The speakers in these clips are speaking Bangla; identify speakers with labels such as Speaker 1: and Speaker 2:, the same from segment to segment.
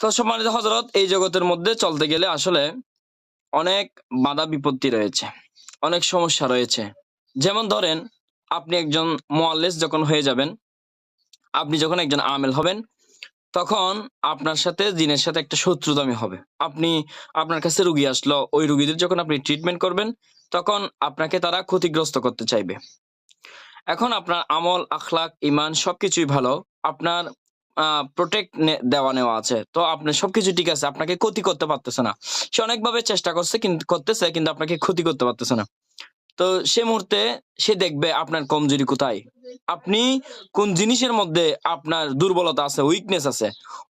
Speaker 1: তো সম্মানিত হজরত এই জগতের মধ্যে চলতে গেলে আসলে অনেক বাধা বিপত্তি রয়েছে, অনেক সমস্যা রয়েছে। যেমন ধরেন, আপনি একজন মোয়াল্লেস যখন হয়ে যাবেন, আপনি যখন একজন আমেল হবেন, তখন আপনার সাথে, জিনের সাথে একটা শত্রুতামি হবে। আপনি, আপনার কাছে রুগী আসলো, ওই রুগীদের যখন আপনি ট্রিটমেন্ট করবেন, তখন আপনাকে তারা ক্ষতিগ্রস্ত করতে চাইবে। এখন আপনার আমল, আখলাক ইমান সবকিছুই ভালো, আপনার প্রোটেক্ট দেওয়া নেওয়া আছে। তো আপনার সবকিছু ঠিক আছে, আপনাকে ক্ষতি করতে পারতেছে না। সে অনেকভাবে চেষ্টা করছে কিন্তু করতেছে কিন্তু আপনাকে ক্ষতি করতে পারতেছে না। তো সে মুহূর্তে সে দেখবে আপনার কমজোরি কোথায়। আপনি কোন জিনিসের মধ্যে আপনার দুর্বলতা আছে উইকনেস আছে,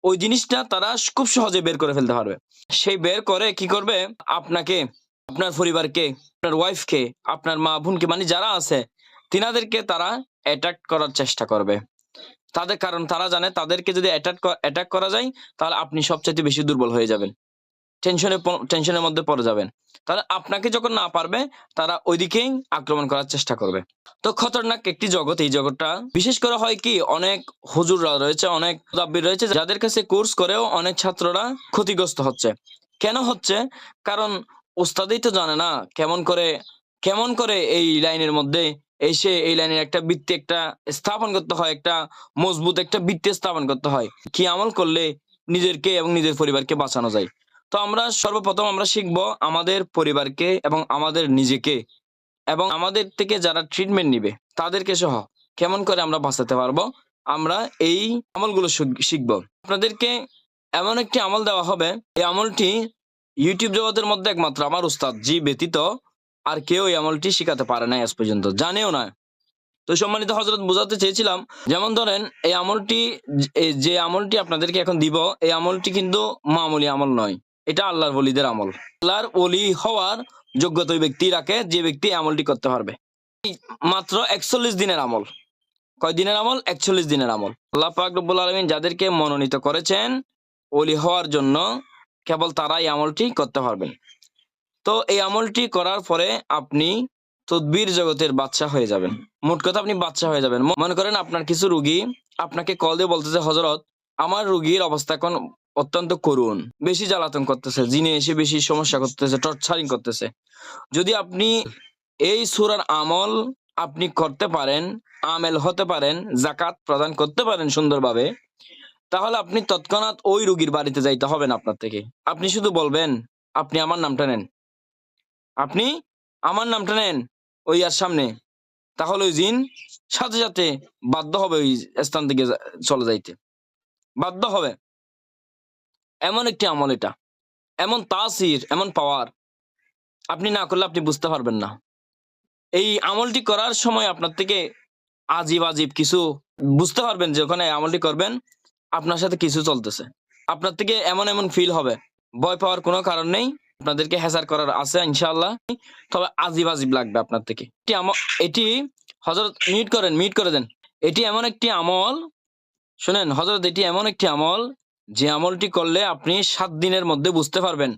Speaker 1: ওই জিনিসটা তারা খুব সহজে বের করে ফেলতে পারবে। সেই বের করে কি করবে? আপনাকে, আপনার পরিবারকে, আপনার ওয়াইফকে আপনার মা বোনকে মানে যারা আছে, তিনাদেরকে তারা অ্যাটাক করার চেষ্টা করবে। তাদের, কারণ তারা জানে তাদেরকে যদি অ্যাটাক করা যায়, তাহলে আপনি সবচেয়ে বেশি দুর্বল হয়ে যাবেন। টেনশনে টেনশনের মধ্যে পড়ে যাবেন। তাহলে আপনাকে যখন না পারবে, তারা ওইদিকেই আক্রমণ করার চেষ্টা করবে। তো খতরনাক একটি জগৎ, এই জগৎটা বিশেষ করে হয় কি, অনেক হুজুররা রয়েছে, অনেক মুদাব্বির রয়েছে, যাদের কাছে কোর্স করেও অনেক ছাত্ররা ক্ষতিগ্রস্ত হচ্ছে। কেন হচ্ছে? কারণ ওস্তাদই তো জানে না কেমন করে কেমন করে এই লাইনের মধ্যে এসে এই লাইনের একটা বৃত্তি একটা স্থাপন করতে হয়, একটা মজবুত একটা বৃত্তি স্থাপন করতে হয়। কি আমল করলে নিজেরকে এবং নিজের পরিবারকে বাঁচানো যায়? তো আমরা সর্বপ্রথম আমরা শিখব আমাদের পরিবারকে এবং আমাদের নিজেকে এবং আমাদের থেকে যারা ট্রিটমেন্ট নিবে, তাদেরকে সহ কেমন করে আমরা বাঁচাতে পারব? আমরা এই আমলগুলো শিখ- শিখব। আপনাদেরকে এমন একটি আমল দেওয়া হবে। এই আমলটি ইউটিউব জগতের মধ্যে একমাত্র আমার উস্তাদ, জি ব্যতীত আর কেউ এই আমলটি শিখাতে পারে না আজ পর্যন্ত, জানেও না। তো সম্মানিত হজরত বোঝাতে চেয়েছিলাম, যেমন ধরেন, এই আমলটি যে- আমলটি আপনাদেরকে এখন দিব, এই আমলটি কিন্তু মামুলি আমল নয়, এটা আল্লাহর ওলিদের আমল। আল্লাহর ওলি হওয়ার যোগ্যতা ওই ব্যক্তি রাখে, যে ব্যক্তি আমলটি করতে পারবে। মাত্র একচল্লিশ দিনের আমল। কয় দিনের আমল? একচল্লিশ দিনের আমল। আল্লাহ পাক আলমিন যাদেরকে মনোনীত করেছেন, ওলি হওয়ার জন্য কেবল তারা এই আমলটি করতে পারবেন। তো এই আমলটি করার পরে আপনি তদবির জগতের বাচ্চা হয়ে যাবেন। মোট কথা আপনি বাচ্চা হয়ে যাবেন। মনে করেন আপনার কিছু রুগী আপনাকে কল দিয়ে বলতেছে হজরত আমার রুগীর অবস্থা এখন অত্যন্ত করুণ। বেশি জ্বালাতন করতেছে, জিনে এসে বেশি সমস্যা করতেছে, টর্চারিং করতেছে। যদি আপনি এই সুরার আমল আপনি করতে পারেন, আমেল হতে পারেন জাকাত প্রদান করতে পারেন সুন্দরভাবে, তাহলে আপনি তৎক্ষণাৎ ওই রুগীর বাড়িতে যাইতে হবে না আপনার থেকে। আপনি শুধু বলবেন, আপনি আমার নামটা নেন। আপনি আমার নামটা নেন ওই আর সামনে। তাহলে ওই জিন সাথে সাথে বাধ্য হবে ওই স্থান থেকে চলে যাইতে। বাধ্য হবে। এমন একটি আমল এটা। এমন তাসির, এমন পাওয়ার আপনি না করলে আপনি বুঝতে পারবেন না। এই আমলটি করার সময় আপনার থেকে আজীব আজীব কিছু বুঝতে পারবেন যে ওখানে আমলটি করবেন, আপনার সাথে কিছু চলতেছে। আপনার থেকে এমন এমন ফিল হবে। ভয় পাওয়ার কোনো কারণ নেই। আপনাদেরকে হেসার করার আছে, ইনশাআল্লাহ। তবে আজীব আজীব লাগবে আপনার থেকে। এটি এটি হজরত মিট করেন মিট করে দেন। এটি এমন একটি আমল, শুনেন হজরত এটি এমন একটি আমল, যে আমলটি করলে আপনি সাত দিনের মধ্যে বুঝতে পারবেন।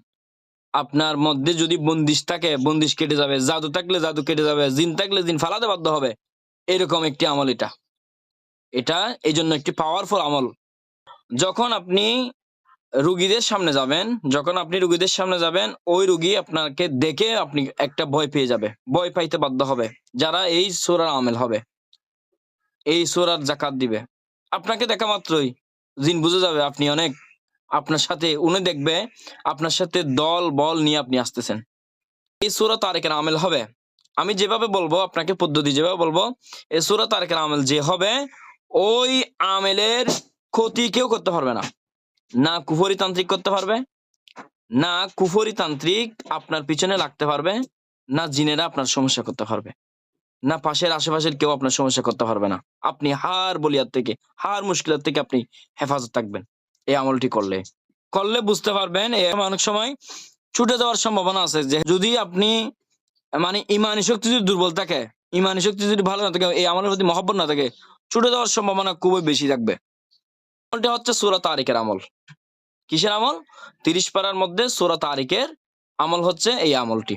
Speaker 1: আপনার মধ্যে যদি বন্দিশ থাকে, বন্দিশ কেটে যাবে, জাদু থাকলে জাদু কেটে যাবে, জিন থাকলে জিন ফালাতে বাধ্য হবে। এরকম একটি আমল এটা। এটা এই জন্য একটি পাওয়ারফুল আমল। যখন আপনি রুগীদের সামনে যাবেন, যখন আপনি রুগীদের সামনে যাবেন, ওই রুগী আপনাকে দেখে আপনি একটা ভয় পেয়ে যাবে, ভয় পাইতে বাধ্য হবে, যারা এই সোরার আমেল হবে, এই সোরার জাকাত দিবে। আপনাকে দেখা মাত্রই, জিন বুঝে যাবে আপনি অনেক, আপনার সাথে উনি দেখবে, আপনার সাথে দল, বল নিয়ে আপনি আসতেছেন। এই সুরা তারেকের আমেল হবে। আমি যেভাবে বলব, আপনাকে পদ্ধতি যেভাবে বলব, এই সুরা তারেকের আমেল যে হবে, ওই আমেলের ক্ষতি কেউ করতে পারবে না। না কুফরি তান্ত্রিক করতে পারবে, না কুফরি তান্ত্রিক আপনার পিছনে লাগতে পারবে, না জিনেরা আপনার সমস্যা করতে পারবে, না পাশের আশেপাশের কেউ আপনার সমস্যা করতে পারবে না। আপনি হার বলিয়ার থেকে, হার মুশকিলার থেকে আপনি হেফাজত থাকবেন, এই আমলটি করলে। করলে বুঝতে পারবেন অনেক সময় ছুটে যাওয়ার সম্ভাবনা আছে, যে যদি আপনি মানে ইমানি শক্তি যদি দুর্বল থাকে, ইমানি শক্তি যদি ভালো না থাকে, এই আমলের প্রতি মহব্বত না থাকে, ছুটে যাওয়ার সম্ভাবনা খুবই বেশি থাকবে। আমলটি হচ্ছে সুরা তারিকের আমল। কিসের আমল? তিরিশ পারার মধ্যে সুরা তারিকের আমল হচ্ছে এই আমলটি।